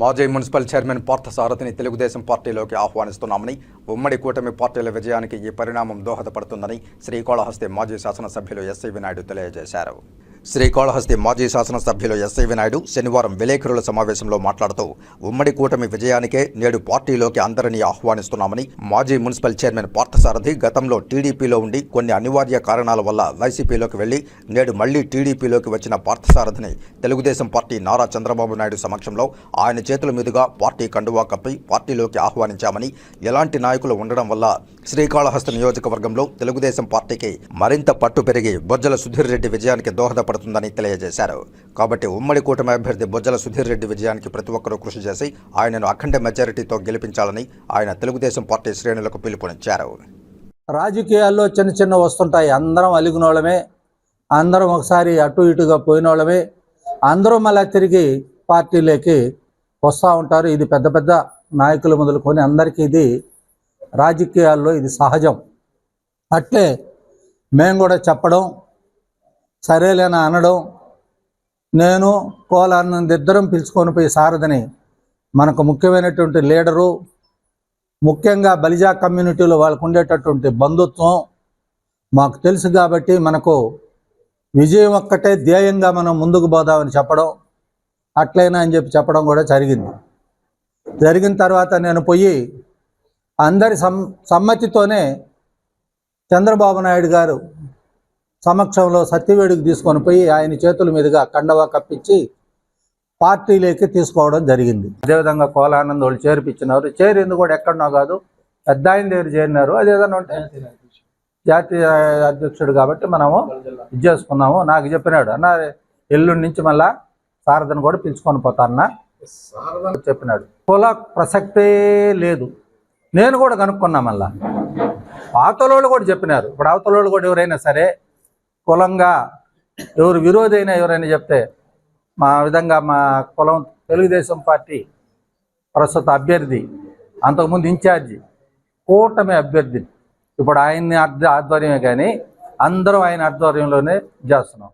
మాజీ municipal chairman పార్థసారథిని Telugu Desam పార్టీలోకి ఆహ్వానిస్తున్నామని ఉమ్మడి కూటమి పార్టీల విజయానికి ఈ పరిణామం దోహదపడుతుందని శ్రీకాళహస్తి మాజీ శాసనసభ్యులు ఎస్ఐ వినాయుడు తెలియజేశారు. శ్రీకాళహస్తి మాజీ శాసనసభ్యులు ఎస్ఐ వినాయుడు శనివారం విలేకరుల సమావేశంలో మాట్లాడుతూ ఉమ్మడి కూటమి విజయానికే నేడు పార్టీలోకి అందరినీ ఆహ్వానిస్తున్నామని మాజీ మున్సిపల్ చైర్మన్ పార్థసారథి గతంలో టీడీపీలో ఉండి కొన్ని అనివార్య కారణాల వల్ల వైసీపీలోకి వెళ్ళి నేడు మళ్ళీ టీడీపీలోకి వచ్చిన పార్థసారథిని తెలుగుదేశం పార్టీ నారా చంద్రబాబు నాయుడు సమక్షంలో ఆయన చేతుల మీదుగా పార్టీ కండువా కప్పి పార్టీలోకి ఆహ్వానించామని ఎలాంటి నాయకులు ఉండడం వల్ల శ్రీకాళహస్తి నియోజకవర్గంలో తెలుగుదేశం పార్టీకి మరింత పట్టు పెరిగి బొజ్జల సుధీర్ రెడ్డి విజయానికి పడుతుందని తెలియజేశారు. కాబట్టి ఉమ్మడి కూటమి అభ్యర్థి బొజ్జల సుధీర్ రెడ్డి విజయానికి ప్రతి ఒక్కరూ కృషి చేసి ఆయనను అఖండ మెజారిటీతో గెలిపించాలని ఆయన తెలుగుదేశం పార్టీ శ్రేణులకు పిలుపునిచ్చారు. రాజకీయాల్లో చిన్న చిన్న వస్తుంటాయి. అందరం అలిగినోళ్ళమే. అందరం ఒకసారి అటు ఇటుగా పోయినోళ్ళమే. అందరూ మళ్ళీ తిరిగి పార్టీలోకి వస్తూ ఉంటారు. ఇది పెద్ద పెద్ద నాయకులు మొదలుకొని అందరికీ ఇది రాజకీయాల్లో ఇది సహజం. అట్లే మేము కూడా చెప్పడం సరేలేనా అనడం నేను కోలానంద్ ఇద్దరం పిలుచుకొని పోయి సారథిని మనకు ముఖ్యమైనటువంటి లీడరు ముఖ్యంగా బలిజా కమ్యూనిటీలో వాళ్ళకు ఉండేటటువంటి బంధుత్వం మాకు తెలుసు కాబట్టి మనకు విజయం ఒక్కటే ధ్యేయంగా మనం ముందుకు పోదామని చెప్పడం అట్లయినా అని చెప్పి చెప్పడం కూడా జరిగింది. జరిగిన తర్వాత నేను పోయి అందరి సం సమ్మతితోనే చంద్రబాబు నాయుడు గారు సమక్షంలో సత్యవేడికి తీసుకొని పోయి ఆయన చేతుల మీదుగా కండవా కప్పించి పార్టీలోకి తీసుకోవడం జరిగింది. అదేవిధంగా కోలానంద్ వాళ్ళు చేర్పించినారు. చేరింది కూడా ఎక్కడనో కాదు పెద్ద ఆయన దగ్గర చేరినారు. అది ఉంటే జాతీయ అధ్యక్షుడు కాబట్టి మనము ఇది చేసుకున్నాము. నాకు చెప్పినాడు అన్న ఎల్లుండి నుంచి మళ్ళా సారథను కూడా పిలుచుకొని పోతాన్న చెప్పినాడు కుల ప్రసక్తే లేదు. నేను కూడా కనుక్కున్నా మళ్ళా. అవతలోళ్ళు కూడా చెప్పినారు. ఇప్పుడు అవతలోళ్ళు కూడా ఎవరైనా సరే కులంగా ఎవరు విరోధైన ఎవరైనా చెప్తే మా విధంగా మా కులం తెలుగుదేశం పార్టీ ప్రస్తుత అభ్యర్థి అంతకుముందు ఇన్ఛార్జి కూటమి అభ్యర్థి ఇప్పుడు ఆయన్ని ఆధ్వర్యమే కానీ అందరం ఆయన ఆధ్వర్యంలోనే చేస్తున్నాం.